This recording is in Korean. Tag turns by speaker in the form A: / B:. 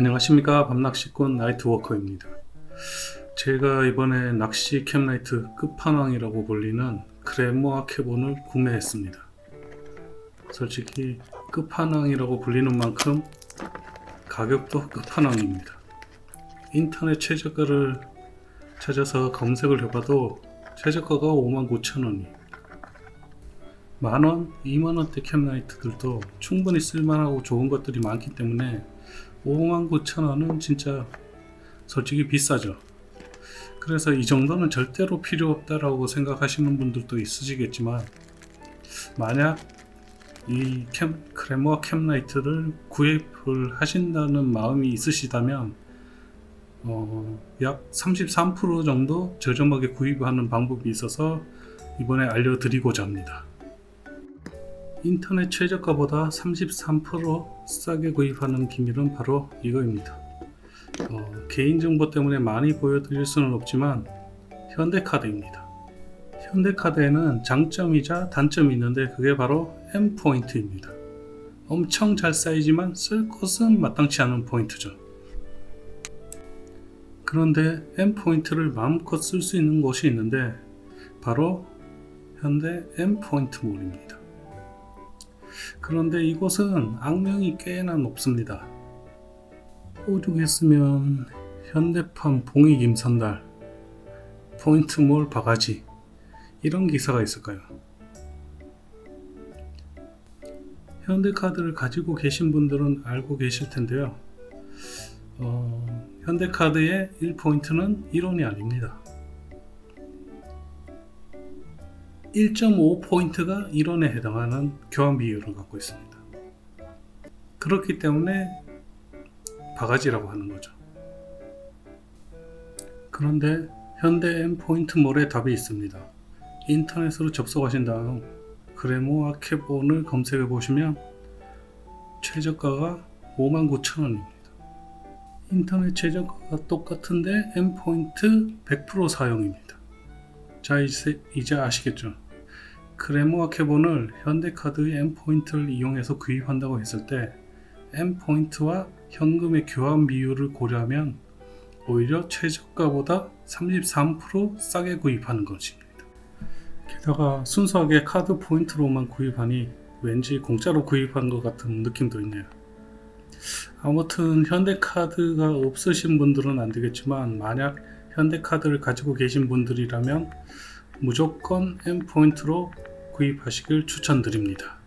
A: 안녕하십니까 밤낚시꾼 나이트워커입니다. 제가 이번에 낚시 캠라이트 끝판왕이라고 불리는 그래모아 캐본을 구매했습니다. 솔직히 끝판왕이라고 불리는 만큼 가격도 끝판왕입니다. 인터넷 최저가를 찾아서 검색을 해봐도 최저가가 59,000원이 만원, 2만원대 캠라이트들도 충분히 쓸만하고 좋은 것들이 많기 때문에 59,000원은 진짜 솔직히 비싸죠. 그래서 이 정도는 절대로 필요 없다라고 생각하시는 분들도 있으시겠지만 만약 이 캠, 크레모아 캠라이트를 구입을 하신다는 마음이 있으시다면 어, 약 33% 정도 저렴하게 구입하는 방법이 있어서 이번에 알려드리고자 합니다. 인터넷 최저가보다 33% 싸게 구입하는 비밀은 바로 이거입니다. 어, 개인정보 때문에 많이 보여드릴 수는 없지만 현대카드입니다. 현대카드에는 장점이자 단점이 있는데 그게 바로 M포인트입니다. 엄청 잘 쌓이지만 쓸 곳은 마땅치 않은 포인트죠. 그런데 M포인트를 마음껏 쓸 수 있는 곳이 있는데 바로 현대 M포인트몰입니다. 그런데 이곳은 악명이 꽤나 높습니다. 오죽했으면 현대판 봉이 김선달, 포인트몰 바가지 이런 기사가 있을까요? 현대카드를 가지고 계신 분들은 알고 계실 텐데요. 어, 현대카드의 1포인트는 1원이 아닙니다. 1.5포인트가 1원에 해당하는 교환 비율을 갖고 있습니다. 그렇기 때문에 바가지라고 하는 거죠. 그런데 현대 M포인트몰에 답이 있습니다. 인터넷으로 접속하신 다음 그레모아 캐본을 검색해 보시면 최저가가 59,000원입니다. 인터넷 최저가가 똑같은데 M포인트 100% 사용입니다. 자 이제, 이제 아시겠죠? 크레모아 캐본을 현대카드의 M포인트를 이용해서 구입한다고 했을 때 M포인트와 현금의 교환 비율을 고려하면 오히려 최저가보다 33% 싸게 구입하는 것입니다. 게다가 순수하게 카드 포인트로만 구입하니 왠지 공짜로 구입한 것 같은 느낌도 있네요. 아무튼 현대카드가 없으신 분들은 안 되겠지만 만약 현대카드를 가지고 계신 분들이라면 무조건 M포인트로 구입하시길 추천드립니다.